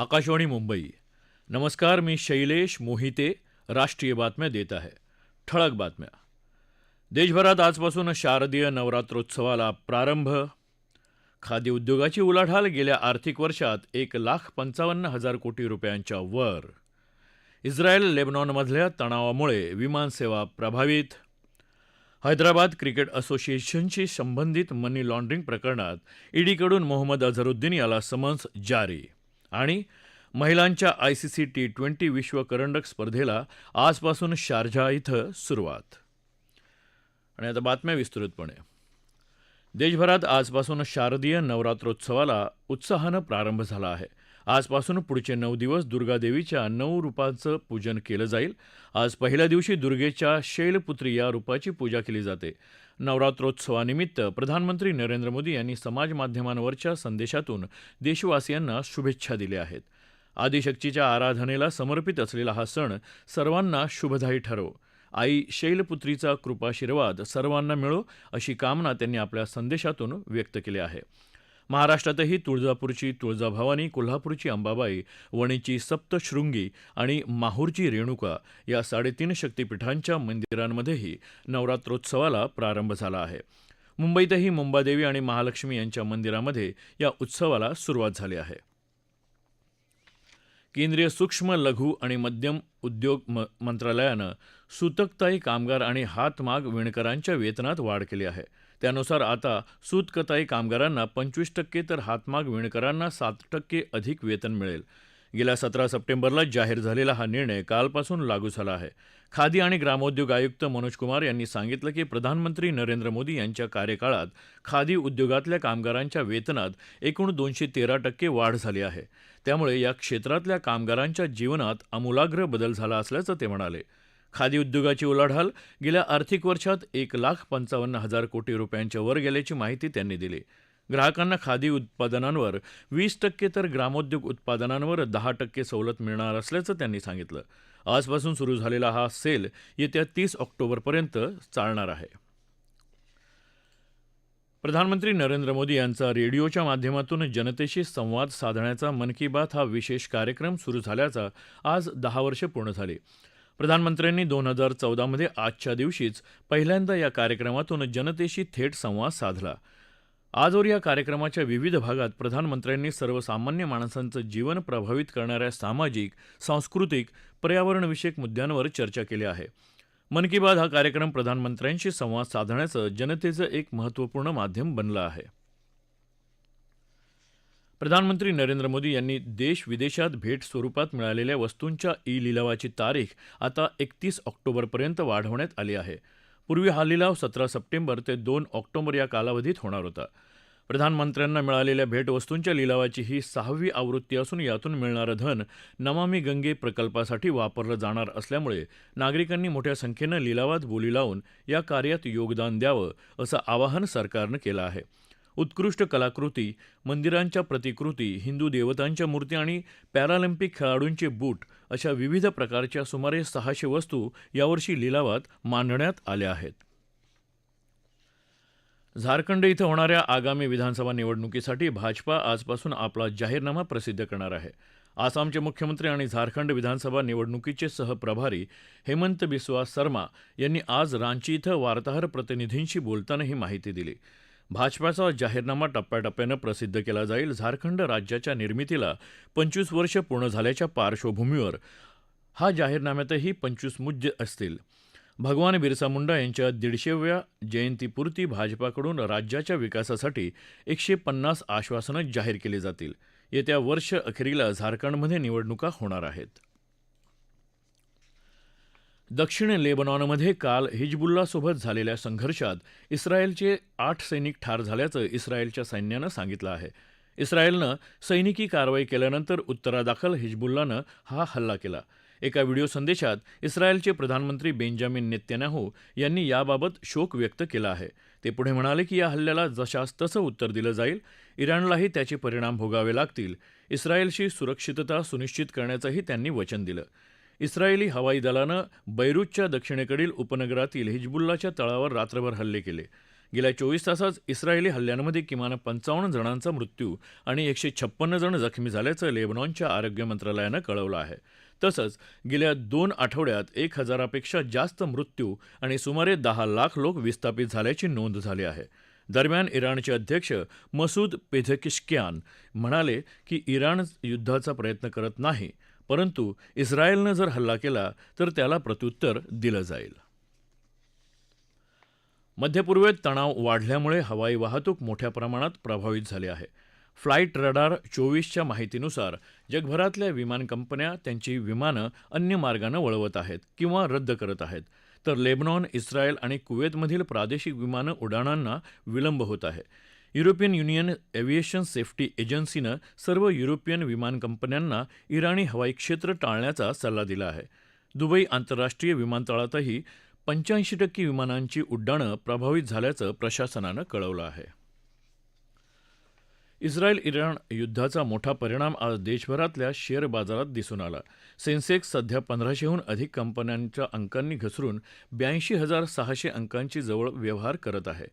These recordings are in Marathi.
आकाशवाणी मुंबई। नमस्कार मी शैलेश मोहिते राष्ट्रीय बातम्या देत आहे। ठळक बातम्या। देशभरात आजपासून शारदीय नवरात्रोत्सवाला प्रारंभ। खादी उद्योगाची उलाढाल गेल्या आर्थिक वर्षात एक लाख पंचावन्न हजार कोटी रुपयांच्या वर। इस्रायल लेबनॉनमधल्या तणावामुळे विमानसेवा प्रभावित। हैदराबाद क्रिकेट असोसिएशनशी संबंधित मनी लॉन्ड्रिंग प्रकरणात ईडीकडून मोहम्मद अझरुद्दीन याला समन्स जारी। आणि महिलांच्या आयसीसी टी ट्वेंटी विश्व करंडक स्पर्धेला आजपासून शारजा इथं सुरुवात. आणि आता बातम्या विस्तृतपणे. देशभरात आजपासून शारदीय नवरात्रोत्सवाला उत्साहानं प्रारंभ झाला आहे. आजपासून पुढचे नऊ दिवस दुर्गादेवीच्या नऊ रूपांचं पूजन केलं जाईल. आज पहिल्या दिवशी दुर्गेच्या शैलपुत्री या रूपाची पूजा केली जाते. नवरात्रोत्सवानिमित्त प्रधानमंत्री नरेंद्र मोदी यांनी समाजमाध्यमांवरच्या संदेशातून देशवासियांना शुभेच्छा दिल्या आहेत. आदिशक्तीच्या आराधनेला समर्पित असलेला हा सण सर्वांना शुभदायी ठरो. आई शैलपुत्रीचा कृपाशीर्वाद सर्वांना मिळो अशी कामना त्यांनी आपल्या संदेशातून व्यक्त केली आहे. महाराष्ट्रातही तुळजापूरची तुळजाभवानी कोल्हापूरची अंबाबाई वणीची सप्तशृंगी आणि माहूरची रेणुका या साडेतीन शक्तिपीठांच्या मंदिरांमध्येही नवरात्रोत्सवाला प्रारंभ झाला आहे. मुंबईतही मुंबादेवी आणि महालक्ष्मी यांच्या मंदिरामध्ये या उत्सवाला सुरुवात झाली आहे. केंद्रीय सूक्ष्म लघु आणि मध्यम उद्योग म मंत्रालयानं सुतकताई कामगार आणि हातमाग विणकरांच्या वेतनात वाढ केली आहे. त्यानुसार आता सूतकताई कामगारांना पंचवीस टक्के तर हातमाग विणकरांना सात टक्के अधिक वेतन मिळेल. गेल्या सतरा सप्टेंबरला जाहीर झालेला हा निर्णय कालपासून लागू झाला आहे. खादी आणि ग्रामोद्योग आयुक्त मनोज कुमार यांनी सांगितलं की प्रधानमंत्री नरेंद्र मोदी यांच्या कार्यकाळात खादी उद्योगातल्या कामगारांच्या वेतनात एकूण दोनशे तेरा टक्के वाढ झाली आहे. त्यामुळे या क्षेत्रातल्या कामगारांच्या जीवनात आमूलाग्र बदल झाला असल्याचं ते म्हणाले. खादी उद्योगाची उलाढाल गेल्या आर्थिक वर्षात एक लाख पंचावन्न हजार कोटी रुपयांच्या वर गेल्याची माहिती त्यांनी दिली. ग्राहकांना खादी उत्पादनांवर वीस टक्के तर ग्रामोद्योग उत्पादनांवर दहा टक्के सवलत मिळणार असल्याचं त्यांनी सांगितलं. आजपासून सुरू झालेला हा सेल येत्या तीस ऑक्टोबरपर्यंत चालणार आहे. प्रधानमंत्री नरेंद्र मोदी यांचा रेडिओच्या माध्यमातून जनतेशी संवाद साधण्याचा मन की बात हा विशेष कार्यक्रम सुरू झाल्याचा आज दहा वर्ष पूर्ण झाली. प्रधानमंत्र्यांनी दोन हजार चौदामध्ये आजच्या दिवशीच पहिल्यांदा या कार्यक्रमातून जनतेशी थेट संवाद साधला. आजवर या कार्यक्रमाच्या विविध भागात प्रधानमंत्र्यांनी सर्वसामान्य माणसांचं जीवन प्रभावित करणाऱ्या सामाजिक सांस्कृतिक पर्यावरणविषयक मुद्द्यांवर चर्चा केली आहे. मन की बात हा कार्यक्रम प्रधानमंत्र्यांशी संवाद साधण्याचं जनतेचं एक महत्त्वपूर्ण माध्यम बनलं आहे. प्रधानमंत्री नरेंद्र मोदी यांनी देश विदेशात भेट स्वरूपात मिळालेल्या वस्तूंच्या ई लिलावाची तारीख आता एकतीस ऑक्टोबरपर्यंत वाढवण्यात आली आहे. पूर्वी हा लिलाव सतरा सप्टेंबर ते दोन ऑक्टोबर या कालावधीत होणार होता. प्रधानमंत्र्यांना मिळालेल्या भेटवस्तूंच्या लिलावाची ही सहावी आवृत्ती असून यातून मिळणारं धन नमामी गंगे प्रकल्पासाठी वापरलं जाणार असल्यामुळे नागरिकांनी मोठ्या संख्येनं लिलावात बोली लावून या कार्यात योगदान द्यावं असं आवाहन सरकारनं केलं आहे. उत्कृष्ट कलाकृती मंदिरांच्या प्रतिकृती हिंदू देवतांच्या मूर्ती आणि पॅरालिम्पिक खेळाडूंचे बूट अशा विविध प्रकारच्या सुमारे सहाशे वस्तू यावर्षी लिलावात मांडण्यात आल्या आहेत. झारखंड इथं होणाऱ्या आगामी विधानसभा निवडणुकीसाठी भाजपा आजपासून आपला जाहीरनामा प्रसिद्ध करणार आहे. आसामचे मुख्यमंत्री आणि झारखंड विधानसभा निवडणुकीचे सहप्रभारी हेमंत बिस्वा सर्मा यांनी आज रांची इथं वार्ताहर प्रतिनिधींशी बोलताना ही माहिती दिली. भाजपाचा जाहीरनामा टप्प्याटप्प्यानं प्रसिद्ध केला जाईल. झारखंड राज्याच्या निर्मितीला पंचवीस वर्ष पूर्ण झाल्याच्या पार्श्वभूमीवर हा जाहीरनाम्यातही पंचवीस मुद्दे असतील. भगवान बिरसा मुंडा यांच्या दीडशेव्या जयंतीपुरती भाजपाकडून राज्याच्या विकासासाठी एकशे पन्नास आश्वासनं जाहीर केली जातील. येत्या वर्ष अखेरीला झारखंडमध्ये निवडणुका होणार आहेत. दक्षिण लेबनॉनमध्ये काल हिजबुल्लासोबत झालेल्या संघर्षात इस्रायलचे आठ सैनिक ठार झाल्याचं इस्रायलच्या सैन्यानं सांगितलं आहे. इस्रायलनं सैनिकी कारवाई केल्यानंतर उत्तरादाखल हिजबुल्लानं हा हल्ला केला. एका व्हिडिओ संदेशात इस्रायलचे प्रधानमंत्री बेंजामिन नेत्यानाहू यांनी याबाबत शोक व्यक्त केला आहे. ते पुढे म्हणाले की या हल्ल्याला जशास तसं उत्तर दिलं जाईल इराणलाही त्याचे परिणाम भोगावे लागतील. इस्रायलशी सुरक्षितता सुनिश्चित करण्याचंही त्यांनी वचन दिलं. इस्रायली हवाई दलानं बैरूतच्या दक्षिणेकडील उपनगरातील हिजबुल्लाच्या तळावर रात्रभर हल्ले केले. गेल्या चोवीस तासात इस्रायली हल्ल्यांमध्ये किमान पंचावन्न जणांचा मृत्यू आणि एकशे छप्पन्न जण जखमी झाल्याचं लेबनॉनच्या आरोग्य मंत्रालयानं कळवलं आहे. तसंच गेल्या दोन आठवड्यात एक हजारापेक्षा जास्त मृत्यू आणि सुमारे दहा लाख लोक विस्थापित झाल्याची नोंद झाली आहे. दरम्यान इराणचे अध्यक्ष मसूद पेझकिशक्यान म्हणाले की इराण युद्धाचा प्रयत्न करत नाही परंतु इस्रायलनं जर हल्ला केला तर त्याला प्रत्युत्तर दिलं जाईल. मध्य पूर्वेत तणाव वाढल्यामुळे हवाई वाहतूक मोठ्या प्रमाणात प्रभावित झाली आहे. फ्लाईट रडार चोवीसच्या माहितीनुसार जगभरातल्या विमान कंपन्या त्यांची विमानं अन्य मार्गानं वळवत आहेत किंवा रद्द करत आहेत. तर लेबनॉन इस्रायल आणि कुवेतमधील प्रादेशिक विमानं उड्डाणांना विलंब होत आहे. युरोपियन युनियन एव्हिएशन सेफ्टी एजन्सीनं सर्व युरोपियन विमान कंपन्यांना इराणी हवाई क्षेत्र टाळण्याचा सल्ला दिला आहे. दुबई आंतरराष्ट्रीय विमानतळातही पंच्याऐंशी टक्के विमानांची उड्डाणं प्रभावित झाल्याचं प्रशासनानं कळवलं आहे. इस्रायल इराण युद्धाचा मोठा परिणाम आज देशभरातल्या शेअर बाजारात दिसून आला. सेन्सेक्स सध्या पंधराशेहून अधिक कंपन्यांच्या अंकांनी घसरून ब्याऐंशी हजार सहाशे अंकांची जवळ व्यवहार करत आहे.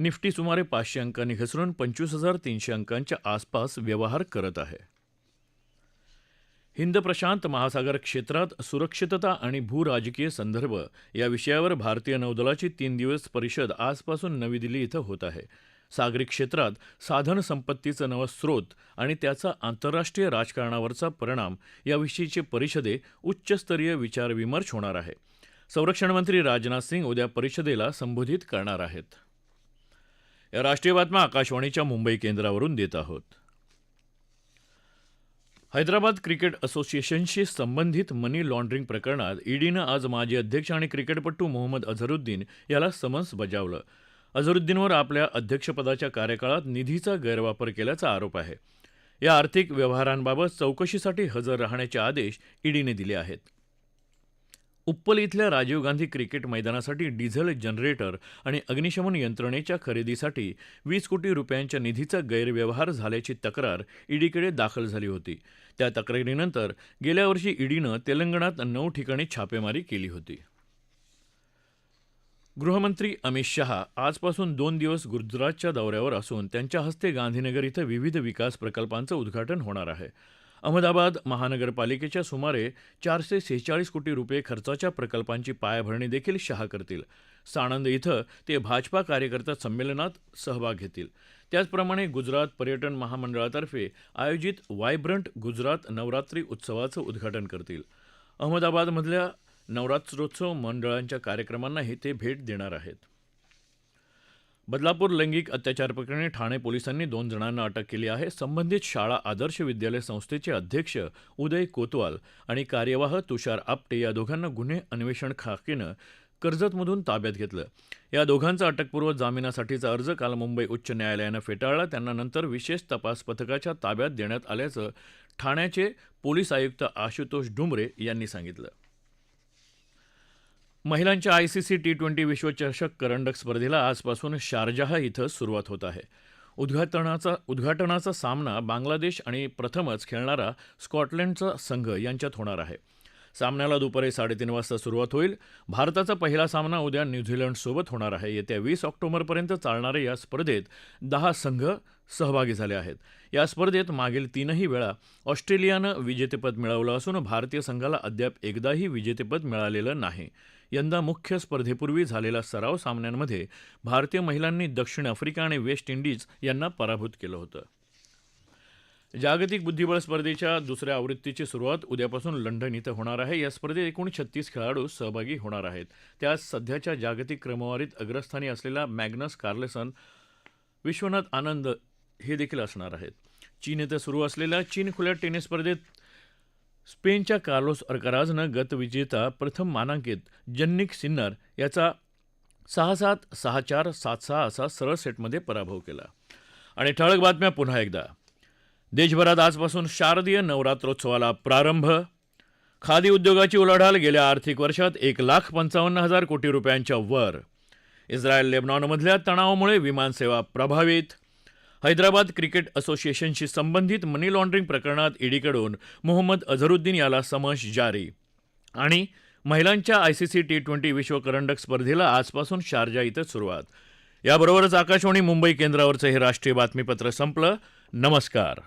निफ्टी सुमारे पाचशे अंकांनी घसरून पंचवीस हजार तीनशे अंकांच्या आसपास व्यवहार करत आहे. हिंद प्रशांत महासागर क्षेत्रात सुरक्षितता आणि भूराजकीय संदर्भ या विषयावर भारतीय नौदलाची तीन दिवस परिषद आजपासून नवी दिल्ली इथं होत आहे. सागरी क्षेत्रात साधन संपत्तीचं नवं स्रोत आणि त्याचा आंतरराष्ट्रीय राजकारणावरचा परिणाम याविषयीचे परिषदे उच्चस्तरीय विचारविमर्श होणार आहे. संरक्षणमंत्री राजनाथ सिंग उद्या परिषदेला संबोधित करणार आहेत. या राष्ट्रीय बातम्या आकाशवाणीच्या मुंबई केंद्रावरून देत आहोत. हैदराबाद क्रिकेट असोसिएशनशी संबंधित मनी लॉन्ड्रिंग प्रकरणात ईडीनं आज माजी अध्यक्ष आणि क्रिकेटपटू मोहम्मद अझरुद्दीन याला समन्स बजावलं. अझरुद्दीनवर आपल्या अध्यक्षपदाच्या कार्यकाळात निधीचा गैरवापर केल्याचा आरोप आहे. या आर्थिक व्यवहारांबाबत चौकशीसाठी हजर राहण्याचे आदेश ईडीने दिले आहेत. उप्पल इथल्या राजीव गांधी क्रिकेट मैदानासाठी डिझेल जनरेटर आणि अग्निशमन यंत्रणेच्या खरेदीसाठी वीस कोटी रुपयांच्या निधीचा गैरव्यवहार झाल्याची तक्रार ईडीकडे दाखल झाली होती. त्या तक्रारीनंतर गेल्या वर्षी ईडीनं तेलंगणात नऊ ठिकाणी छापेमारी केली होती. गृहमंत्री अमित शहा आजपासून दोन दिवस गुजरातच्या दौऱ्यावर असून त्यांच्या हस्ते गांधीनगर इथं विविध विकास प्रकल्पांचं उद्घाटन होणार आहे. अहमदाबाद महानगरपालिकेच्या सुमारे चारशे सेहेचाळीस कोटी रुपये खर्चाच्या प्रकल्पांची पायाभरणी देखील शहा करतील. साणंद इथं ते भाजपा कार्यकर्ता संमेलनात सहभाग घेतील. त्याचप्रमाणे गुजरात पर्यटन महामंडळातर्फे आयोजित वायब्रंट गुजरात नवरात्री उत्सवाचं उद्घाटन करतील. अहमदाबादमधल्या नवरात्रोत्सव मंडळांच्या कार्यक्रमांनाही ते भेट देणार आहेत. बदलापूर लैंगिक अत्याचार प्रकरणी ठाणे पोलिसांनी दोन जणांना अटक केली आहे. संबंधित शाळा आदर्श विद्यालय संस्थेचे अध्यक्ष उदय कोतवाल आणि कार्यवाह तुषार आपटे या दोघांना गुन्हे अन्वेषण खाकेनं कर्जतमधून ताब्यात घेतलं. या दोघांचा अटकपूर्व जामिनासाठीचा अर्ज काल मुंबई उच्च न्यायालयानं फेटाळला. त्यांना नंतर विशेष तपास पथकाच्या ताब्यात देण्यात आल्याचं ठाण्याचे पोलीस आयुक्त आशुतोष डुमरे यांनी सांगितलं. महिलांच्या आयसीसी टी ट्वेंटी विश्वचषक करंडक स्पर्धेला आजपासून शारजाह इथं सुरुवात होत आहे. उद्घाटनाचा उद्घाटनाचा सामना बांगलादेश आणि प्रथमच खेळणारा स्कॉटलंडचा संघ यांच्यात होणार आहे. सामन्याला दुपारी साडेतीन वाजता सुरुवात होईल. भारताचा पहिला सामना उद्या न्यूझीलंडसोबत होणार आहे. येत्या वीस ऑक्टोबरपर्यंत चालणाऱ्या या स्पर्धेत दहा संघ सहभागी झाले आहेत. या स्पर्धेत मागील तीनही वेळा ऑस्ट्रेलियानं विजेतेपद मिळवलं असून भारतीय संघाला अद्याप एकदाही विजेतेपद मिळालेलं नाही. यंदा मुख्य स्पर्धेपूर्वी झालेल्या सराव सामन्यांमध्ये भारतीय महिलांनी दक्षिण आफ्रिका आणि वेस्ट इंडिज यांना पराभूत केलं होतं. जागतिक बुद्धिबळ स्पर्धेच्या दुसऱ्या आवृत्तीची सुरुवात उद्यापासून लंडन इथं होणार आहे. या स्पर्धेत एकूण छत्तीस खेळाडू सहभागी होणार आहेत. त्यात सध्याच्या जागतिक क्रमवारीत अग्रस्थानी असलेला मॅग्नस कार्लेसन विश्वनाथ आनंद हे देखील असणार आहेत. चीन इथं सुरू असलेल्या चीन खुल्या टेनिस स्पर्धेत स्पेनच्या कार्लोस अल्कराजनं गतविजेता प्रथम मानांकित जन्निक सिन्नर याचा सहा सात सहा चार सात सहा असा सरळ सेटमध्ये पराभव केला. आणि ठळक बातम्या पुन्हा एकदा. देशभरात आजपासून शारदीय नवरात्रोत्सवाला प्रारंभ. खादी उद्योगाची उलाढाल गेल्या आर्थिक वर्षात एक लाख पंचावन्न हजार कोटी रुपयांच्या वर. इस्रायल लेबनॉनमधल्या तणावामुळे विमानसेवा प्रभावित. हैदराबाद क्रिकेट असोसिएशनशी संबंधित मनी लॉन्ड्रिंग प्रकरणात ईडीकडून मोहम्मद अझरुद्दीन याला समन्स जारी. आणि महिलांच्या आयसीसी टी ट्वेंटी विश्वकरंडक स्पर्धेला आजपासून शारजा इथं सुरुवात. याबरोबरच आकाशवाणी मुंबई केंद्रावरचं हे राष्ट्रीय बातमीपत्र संपलं. नमस्कार.